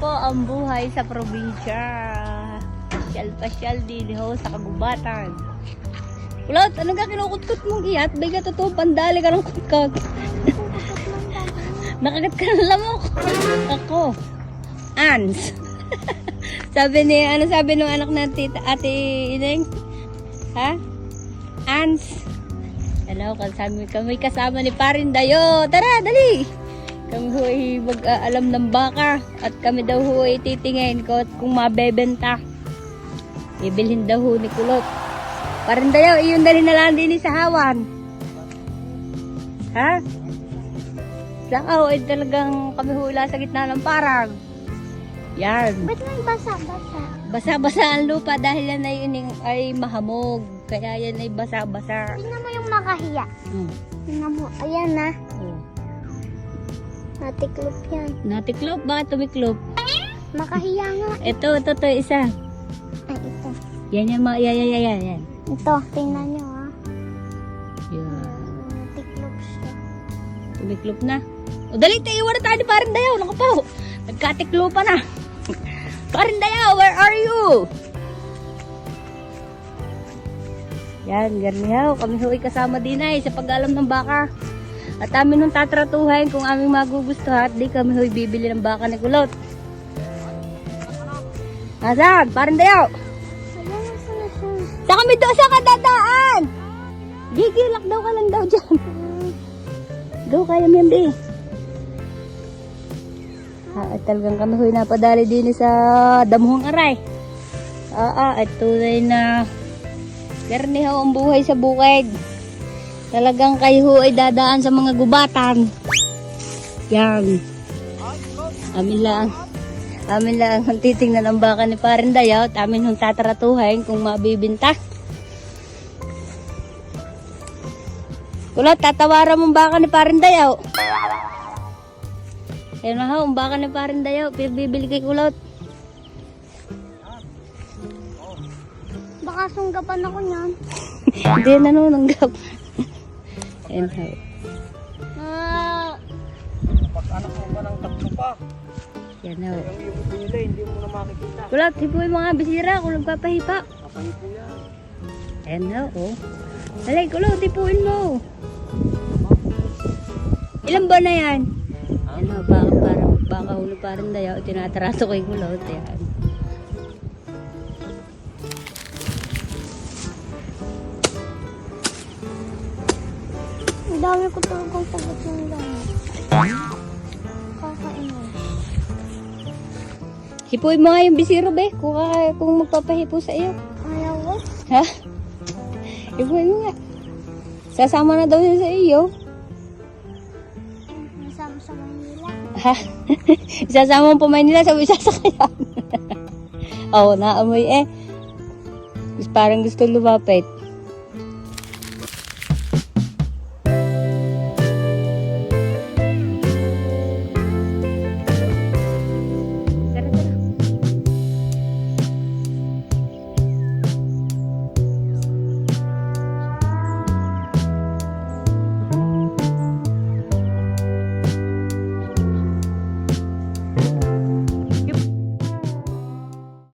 po ang buhay sa probinsya. Pasyal-pasyal din sa kagubatan. Kulot, ano ka kinukutkot mong iyat? Bay ka totoo, pandali ka ng kutkot. Nakagat ka ng lamok. Ako. Ans. sabi ni, ano sabi nung anak na tita, ate Ineng? Ha? Ans. Ano, kasama kami kasama ni Parin Dayo. Tara, dali! Kami ho ay mag-aalam ng baka at kami daw ho ay titingin ko at kung mabebenta. Bibilhin daw ho ni Kulot. Parin Dayo, iyon dali na lang din sa hawan. Ha? Saka ho ay talagang kami hula sa gitna ng parang. Yan. Ba't may basa-basa? Basa-basa ang lupa dahil yan ay, ay mahamog. Kaya yan ay basa-basa. Tingnan mo yung makahiya. Hmm. Tingnan mo. Ayan na. Oh. Natiklop yan. Natiklop? Bakit tumiklop? Makahiya nga. Ito, ito, ito, isa. Ay, ito. Yan, yan, mga, yan, yan, yan, yan, yan. Ito, tingnan nyo ha. Yan. Natiklop siya. Tumiklop na. O, dali, tayo, na tayo Parin Dayaw. Naku po, nagkatiklopa na. Parin Dayaw, where are you? Yan, garnihaw. Kami ho'y kasama din ay sa pag-alam ng baka. At amin nung tatratuhin kung aming magugustuhan, di kami ho'y bibili ng baka ni Kulot. Asan? Na siya. Sa kami doon sa kadadaan! Gigilak daw ka lang daw dyan. Go, kaya yan, be. Ah, at talagang kami huy napadali din sa damuhang aray. Ah, ah, at tunay na karne ho ang buhay sa bukid. Talagang kayo ay dadaan sa mga gubatan. Yan. Amin lang. Amin lang ang titingnan ang baka ni Parin Dayaw amin hong tatratuhin kung mabibinta. Kulot, tatawaran mong baka ni Parin Dayaw. Ayun na ho, ang baka ni Parin Dayaw, pinagbibili kay Kulot. Baka sunggapan ako niyan. Hindi nanununggap. Ho. Ah, Pag-anak mo pa ng tatlo pa, Yan ho. yung yung pinila, hindi mo na makikita. Hipo yung mga bisira kung nagpapahipa. Kapay po yan. Ayan ho, oh. Alay, Kulot, hipuin mo. Ilan ba na yan? Ano, baka parang baka huli parang dayaw, tinataraso kay Kulot. Yan. Dami ko talagang sagot ng dami. Kakainin. Hipuin mo nga yung bisiro, be, kung, kaka- kung magpapahipo sa iyo. Ayaw ko. Ha? Hipuin mo nga. Sasama na daw yun sa iyo. Nasama sa Manila. Ha? Isasama mo pa Maynila sa sasakyan. Oo, naamoy eh. Parang gusto lumapit.